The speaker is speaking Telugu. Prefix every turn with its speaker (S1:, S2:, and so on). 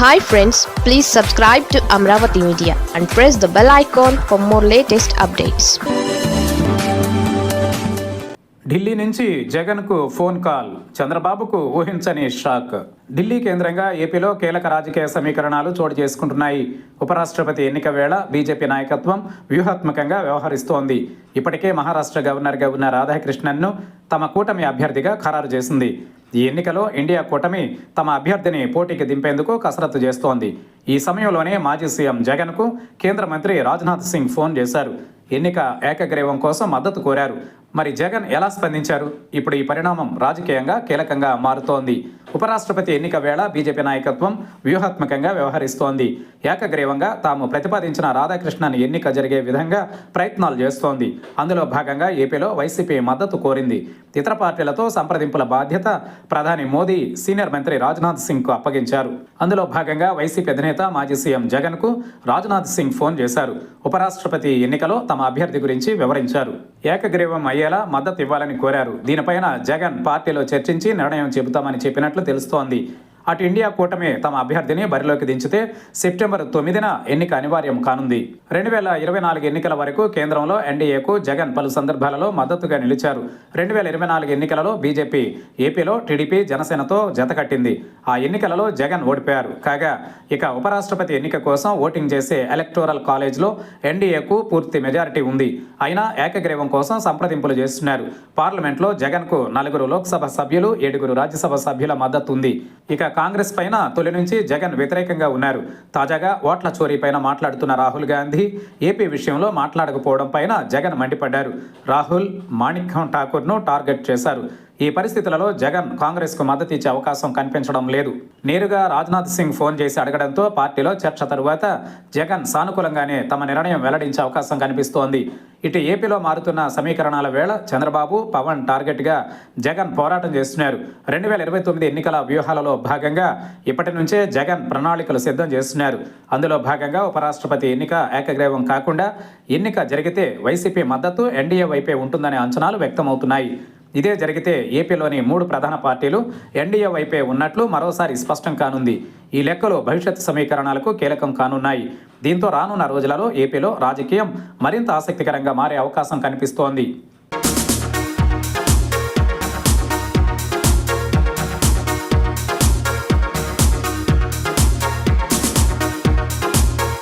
S1: Hi friends please subscribe to Amaravati media and press the bell icon for more latest updates
S2: Delhi నుంచి జగన్కు ఫోన్ కాల్ చంద్రబాబుకు ఊహించని షాక్. ఢిల్లీ కేంద్రంగా ఏపీలో కీలక రాజకీయ సమీకరణాలు చోటు చేసుకుంటున్నాయి. ఉపరాష్ట్రపతి ఎన్నిక వేళ బీజేపీ నాయకత్వం వ్యూహాత్మకంగా వ్యవహరిస్తోంది. ఇప్పటికే మహారాష్ట్ర గవర్నర్గా ఉన్న రాధాకృష్ణన్ను తమ కూటమి అభ్యర్థిగా ఖరారు చేసింది. ఈ ఎన్నికలో ఇండియా కూటమి తమ అభ్యర్థిని పోటీకి దింపేందుకు కసరత్తు చేస్తోంది. ఈ సమయంలోనే మాజీ సీఎం జగన్కు కేంద్ర మంత్రి రాజ్నాథ్ సింగ్ ఫోన్ చేశారు. ఎన్నిక ఏకగ్రీవం కోసం మద్దతు కోరారు. మరి జగన్ ఎలా స్పందించారు? ఇప్పుడు ఈ పరిణామం రాజకీయంగా కీలకంగా మారుతోంది. ఉపరాష్ట్రపతి ఎన్నిక వేళ బీజేపీ నాయకత్వం వ్యూహాత్మకంగా వ్యవహరిస్తోంది. ఏకగ్రీవంగా తాము ప్రతిపాదించిన రాధాకృష్ణన్ ఎన్నిక జరిగే విధంగా ప్రయత్నాలు చేస్తోంది. అందులో భాగంగా ఏపీలో వైసీపీ మద్దతు కోరింది. ఇతర పార్టీలతో సంప్రదింపుల బాధ్యత ప్రధాని మోదీ సీనియర్ మంత్రి రాజ్నాథ్ సింగ్కు అప్పగించారు. అందులో భాగంగా వైసీపీ అధినేత మాజీ సీఎం జగన్కు రాజ్నాథ్ సింగ్ ఫోన్ చేశారు. ఉపరాష్ట్రపతి ఎన్నికలో తమ అభ్యర్థి గురించి వివరించారు. ఏకగ్రీవం అయ్యేలా మద్దతు ఇవ్వాలని కోరారు. దీనిపైన జగన్ పార్టీలో చర్చించి నిర్ణయం చెబుతామని చెప్పినట్లు తెలుస్తోంది. అటు ఇండియా కూటమి తమ అభ్యర్థిని బరిలోకి దించితే సెప్టెంబర్ తొమ్మిదిన ఎన్నిక అనివార్యం కానుంది. రెండు వేల ఇరవై నాలుగు ఎన్నికల వరకు కేంద్రంలో ఎన్డీఏకు జగన్ పలు సందర్భాలలో మద్దతుగా నిలిచారు. రెండు వేల ఇరవై నాలుగు ఎన్నికలలో బీజేపీ ఏపీలో టీడీపీ జనసేనతో జతకట్టింది ఆ ఎన్నికలలో జగన్ ఓడిపోయారు. కాగా ఇక ఉపరాష్ట్రపతి ఎన్నిక కోసం ఓటింగ్ చేసే ఎలక్టోరల్ కాలేజ్లో ఎన్డీఏకు పూర్తి మెజారిటీ ఉంది. అయినా ఏకగ్రీవం కోసం సంప్రదింపులు చేస్తున్నారు. పార్లమెంట్లో జగన్కు నలుగురు లోక్సభ సభ్యులు ఏడుగురు రాజ్యసభ సభ్యుల మద్దతు ఉంది. ఇక కాంగ్రెస్ పైన తొలి నుంచి జగన్ వ్యతిరేకంగా ఉన్నారు. తాజాగా ఓట్ల చోరీ పైన మాట్లాడుతున్న రాహుల్ గాంధీ ఏపీ విషయంలో మాట్లాడకపోవడం పైన జగన్ మండిపడ్డారు. రాహుల్ మాణిక్యం ఠాకూర్ను టార్గెట్ చేశారు. ఈ పరిస్థితులలో జగన్ కాంగ్రెస్కు మద్దతు ఇచ్చే అవకాశం కనిపించడం లేదు. నేరుగా రాజ్నాథ్ సింగ్ ఫోన్ చేసి అడగడంతో పార్టీలో చర్చ తరువాత జగన్ సానుకూలంగానే తమ నిర్ణయం వెల్లడించే అవకాశం కనిపిస్తోంది. ఇటు ఏపీలో మారుతున్న సమీకరణాల వేళ చంద్రబాబు పవన్ టార్గెట్గా జగన్ పోరాటం చేస్తున్నారు. రెండు వేల ఇరవై తొమ్మిది ఎన్నికల వ్యూహాలలో భాగంగా ఇప్పటి నుంచే జగన్ ప్రణాళికలు సిద్ధం చేస్తున్నారు. అందులో భాగంగా ఉపరాష్ట్రపతి ఎన్నిక ఏకగ్రీవం కాకుండా ఎన్నిక జరిగితే వైసీపీ మద్దతు ఎన్డీఏ వైపే ఉంటుందనే అంచనాలు వ్యక్తమవుతున్నాయి. ఇదే జరిగితే ఏపీలోని మూడు ప్రధాన పార్టీలు ఎన్డీఏ వైపే ఉన్నట్లు మరోసారి స్పష్టం కానుంది. ఈ లెక్కలు భవిష్యత్ సమీకరణాలకు కీలకం కానున్నాయి. దీంతో రానున్న రోజులలో ఏపీలో రాజకీయం మరింత ఆసక్తికరంగా మారే అవకాశం కనిపిస్తోంది.